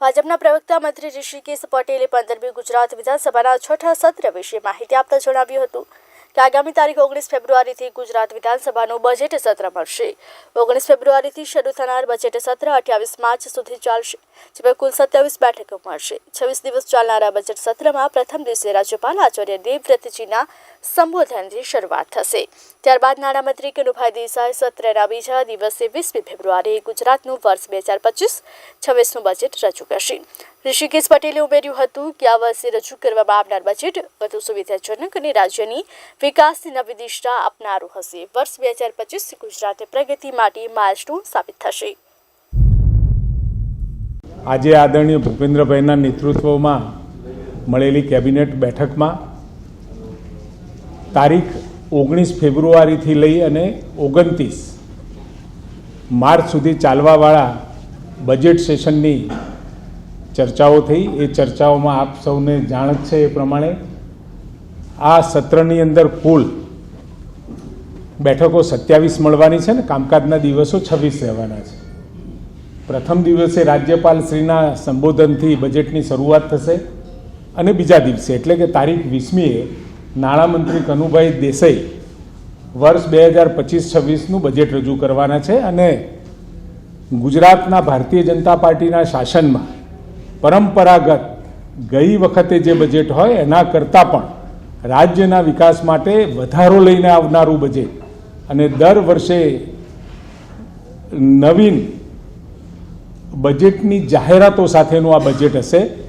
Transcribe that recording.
ભાજપના પ્રવક્તા મંત્રી ઋષિકેશ પટેલે પંદરમી ગુજરાત વિધાનસભાના છઠ્ઠા સત્ર વિશે માહિતી આપતા જણાવ્યું હતું. કે આગામી તારીખ ઓગણીસ ફેબ્રુઆરીથી ગુજરાત વિધાનસભાનું બજેટ સત્ર મળશે. ઓગણીસ ફેબ્રુઆરીથી શરૂ થનાર બજેટ સત્ર અઠ્યાવીસ માર્ચ સુધી ચાલશે, જેમાં કુલ સત્યાવીસ બેઠકો મળશે. છવ્વીસ દિવસ ચાલનારા બજેટ સત્રમાં પ્રથમ દિવસે રાજ્યપાલ આચાર્ય દેવવ્રતજીના સંબોધનથી શરૂઆત થશે. ત્યારબાદ નાણામંત્રી કનુભાઈ દેસાઈ સત્રના બીજા દિવસે વીસમી ફેબ્રુઆરીએ ગુજરાતનું વર્ષ બે હજાર પચીસ છવ્વીસનું બજેટ રજૂ કરશે. ઋષિકેશ પટેલે ઉમેર્યું હતું કે આ વર્ષે રજૂ કરવામાં આવનાર બજેટ વધુ સુવિધાજનક અને રાજ્યની વિકાસની નવી દિશા આપનારું હશે. વર્ષ બે હજાર પચીસ ગુજરાત પ્રગતિ માટે માઇલસ્ટોન સાબિત થશે. આજે આદરણીય ભૂપેન્દ્રભાઈના નેતૃત્વમાં મળેલી કેબિનેટ બેઠકમાં તારીખ ઓગણીસ ફેબ્રુઆરીથી લઈ અને ઓગણત્રીસ માર્ચ સુધી ચાલવાવાળા બજેટ સેશનની ચર્ચાઓ થઈ. એ ચર્ચાઓમાં આપ સૌને જાણ જ છે એ પ્રમાણે આ સત્રની અંદર કુલ બેઠકો સત્યાવીસ મળવાની છે ને કામકાજના દિવસો છવ્વીસ રહેવાના છે. પ્રથમ દિવસે રાજ્યપાલ શ્રીના સંબોધનથી બજેટની શરૂઆત થશે અને બીજા દિવસે, એટલે કે તારીખ વીસમીએ નાણામંત્રી કનુભાઈ દેસાઈ વર્ષ બે હજાર પચીસ છવ્વીસનું બજેટ રજૂ કરવાના છે અને ગુજરાતના ભારતીય જનતા પાર્ટીના શાસનમાં પરંપરાગત ગઈ વખતે જે બજેટ હોય એના કરતાં પણ રાજ્યના વિકાસ માટે વધારો લઈને આવનારું બજેટ અને દર વર્ષે નવીન બજેટની જાહેરાતો સાથેનું આ બજેટ હશે.